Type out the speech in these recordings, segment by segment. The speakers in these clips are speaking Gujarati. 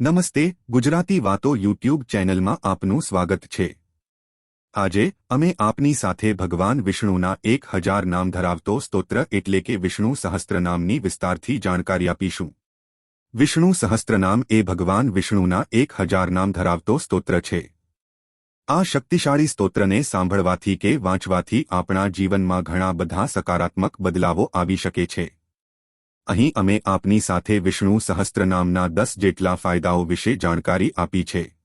નમસ્તે, ગુજરાતી વાતો યુટ્યુબ ચેનલમાં આપનું સ્વાગત છે. આજે, અમે આપની સાથે ભગવાન વિષ્ણુના એક હજાર નામ ધરાવતો સ્તોત્ર એટલે કે વિષ્ણુ સહસ્ત્રનામની વિસ્તારથી જાણકારી આપીશું. વિષ્ણુ સહસ્ત્રનામ એ ભગવાન વિષ્ણુના એક હજાર નામ ધરાવતો સ્તોત્ર છે. આ શક્તિશાળી સ્તોત્રને સાંભળવાથી કે વાંચવાથી આપણા જીવનમાં ઘણા બધા સકારાત્મક બદલાવો આવી શકે છે. અહીં અમે આપની સાથે વિષ્ણુ સહસ્ત્રનામના દસ જેટલા ફાયદાઓ વિશે જાણકારી આપી છે.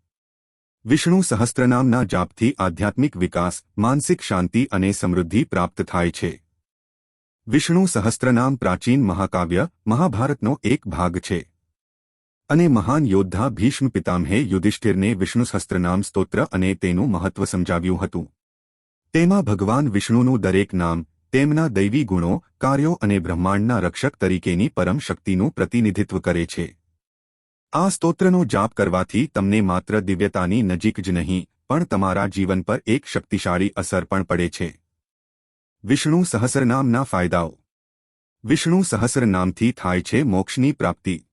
વિષ્ણુ સહસ્ત્રનામના જાપથી આધ્યાત્મિક વિકાસ, માનસિક શાંતિ અને સમૃદ્ધિ પ્રાપ્ત થાય છે. વિષ્ણુ સહસ્ત્રનામ પ્રાચીન મહાકાવ્ય, મહાભારતનો એક ભાગ છે. અને મહાન યોદ્ધા ભીષ્મ પિતામહે યુધિષ્ઠિરને વિષ્ણુ સહસ્ત્રનામ સ્તોત્ર અને તેનું મહત્વ સમજાવ્યું હતું. તેમાં ભગવાન વિષ્ણુનું દરેક નામ, તેમના દૈવી ગુણો, કાર્યો અને બ્રહ્માંડના રક્ષક તરીકેની પરમ શક્તિનું પ્રતિનિધિત્વ કરે છે. આ સ્તોત્રનો જાપ કરવાથી તમને માત્ર દિવ્યતાની નજીક જ નહીં, પણ તમારા જીવન પર એક શક્તિશાળી અસર પણ પડે છે. વિષ્ણુ સહસ્રનામના ફાયદાઓ. વિષ્ણુ સહસ્રનામથી થાય છે મોક્ષની પ્રાપ્તિ.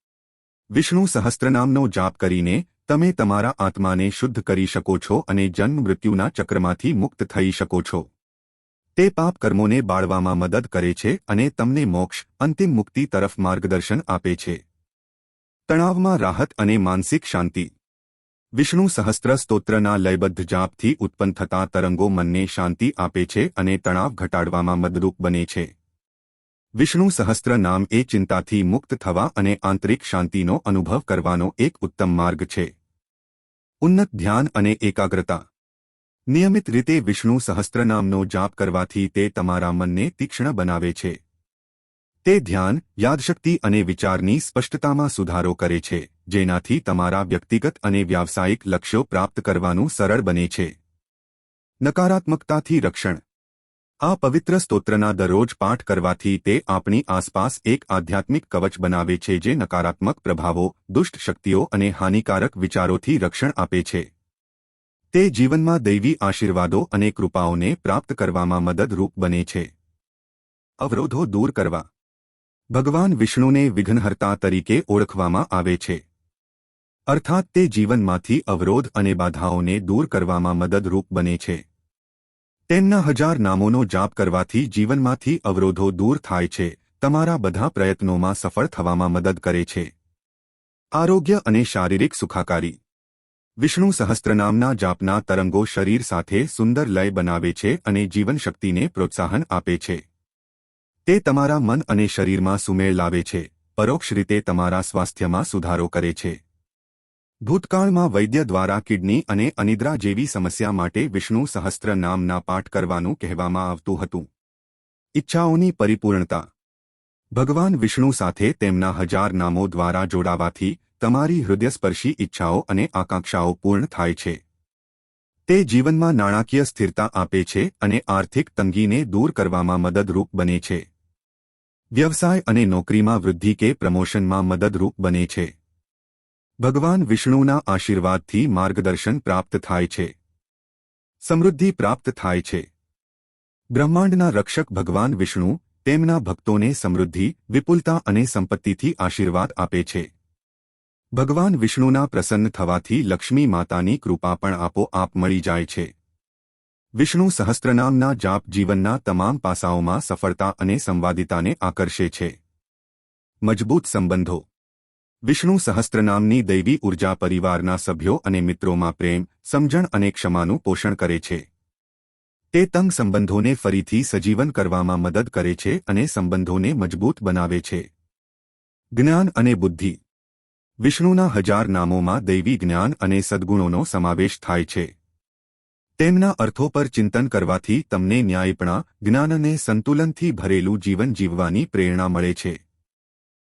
વિષ્ણુ સહસ્ત્રનામનો જાપ કરીને તમે તમારા આત્માને શુદ્ધ કરી શકો છો અને જન્મ મૃત્યુના ચક્રમાંથી મુક્ત થઈ શકો છો. તે પાપ કર્મોને બાળવામાં મદદ કરે છે અને તમને મોક્ષ, અંતિમ મુક્તિ તરફ માર્ગદર્શન આપે છે. તણાવમાં રાહત અને માનસિક શાંતિ. વિષ્ણુ સહસ્ત્ર સ્તોત્રના લયબદ્ધ જાપથી ઉત્પન્ન થતા તરંગો મનને શાંતિ આપે છે અને તણાવ ઘટાડવામાં મદદરૂપ બને છે. વિષ્ણુ સહસ્ત્ર નામ એ ચિંતાથી મુક્ત થવા અને આંતરિક શાંતિનો અનુભવ કરવાનો એક ઉત્તમ માર્ગ છે. ઉન્નત ધ્યાન અને એકાગ્રતા. નિયમિત રીતે વિષ્ણુ સહસ્ત્રનામનો જાપ કરવાથી તે તમારા મનને તીક્ષ્ણ બનાવે છે. તે ધ્યાન, યાદશક્તિ અને વિચારની સ્પષ્ટતામાં સુધારો કરે છે, જેનાથી તમારા વ્યક્તિગત અને વ્યાવસાયિક લક્ષ્યો પ્રાપ્ત કરવાનું સરળ બને છે. નકારાત્મકતાથી રક્ષણ. આ પવિત્ર સ્તોત્રના દરરોજ પાઠ કરવાથી તે આપણી આસપાસ એક આધ્યાત્મિક કવચ બનાવે છે જે નકારાત્મક પ્રભાવો, દુષ્ટ શક્તિઓ અને હાનિકારક વિચારોથી રક્ષણ આપે છે. તે જીવનમાં દૈવી આશીર્વાદો અને કૃપાઓને પ્રાપ્ત કરવામાં મદદરૂપ બને છે. અવરોધો દૂર કરવા. ભગવાન વિષ્ણુને વિઘ્નહર્તા તરીકે ઓળખવામાં આવે છે. અર્થાત તે જીવનમાંથી અવરોધ અને બાધાઓને દૂર કરવામાં મદદરૂપ બને છે. તેમના હજાર નામોનો જાપ કરવાથી જીવનમાંથી અવરોધો દૂર થાય છે, તમારા બધા પ્રયત્નોમાં સફળ થવામાં મદદ કરે છે. આરોગ્ય અને શારીરિક સુખાકારી. વિષ્ણુ સહસ્ત્રનામના જાપના તરંગો શરીર સાથે સુંદર લય બનાવે છે અને જીવનશક્તિને પ્રોત્સાહન આપે છે. તે તમારા મન અને શરીરમાં સુમેળ લાવે છે, પરોક્ષ રીતે તમારા સ્વાસ્થ્યમાં સુધારો કરે છે. ભૂતકાળમાં વૈદ્ય દ્વારા કિડની અને અનિદ્રા જેવી સમસ્યા માટે વિષ્ણુ સહસ્ત્ર નામના પાઠ કરવાનું કહેવામાં આવતું હતું. ઇચ્છાઓની પરિપૂર્ણતા. ભગવાન વિષ્ણુ સાથે તેમના હજાર નામો દ્વારા જોડાવાથી તમારી હૃદયસ્પર્શી ઈચ્છાઓ અને આકાંક્ષાઓ પૂર્ણ થાય છે. તે જીવનમાં નાણાકીય સ્થિરતા આપે છે અને આર્થિક તંગીને દૂર કરવામાં મદદરૂપ બને છે. વ્યવસાય અને નોકરીમાં વૃદ્ધિ કે પ્રમોશનમાં મદદરૂપ બને છે. ભગવાન વિષ્ણુના આશીર્વાદથી માર્ગદર્શન પ્રાપ્ત થાય છે. સમૃદ્ધિ પ્રાપ્ત થાય છે. બ્રહ્માંડના રક્ષક ભગવાન વિષ્ણુ તેમના ભક્તોને સમૃદ્ધિ, વિપુલતા અને સંપત્તિથી આશીર્વાદ આપે છે. ભગવાન વિષ્ણુના પ્રસન્ન થવાથી લક્ષ્મી માતાની કૃપા પણ આપોઆપ મળી જાય છે. વિષ્ણુ સહસ્ત્રનામના જાપ જીવનના તમામ પાસાઓમાં સફળતા અને સંવાદિતાને આકર્ષે છે. મજબૂત સંબંધો વિષ્ણુ સહસ્ત્રનામની દૈવી ઊર્જા પરિવારના સભ્યો અને મિત્રોમાં પ્રેમ, સમજણ અને ક્ષમાનું પોષણ કરે છે. તે તંગ સંબંધોને ફરીથી સજીવન કરવામાં મદદ કરે છે અને સંબંધોને મજબૂત બનાવે છે. જ્ઞાન અને બુદ્ધિ. વિષ્ણુના હજાર નામોમાં દૈવી જ્ઞાન અને સદ્ગુણોનો સમાવેશ થાય છે. તેમના અર્થો પર ચિંતન કરવાથી તમને ન્યાયપણા જ્ઞાન અને સંતુલનથી ભરેલું જીવન જીવવાની પ્રેરણા મળે છે.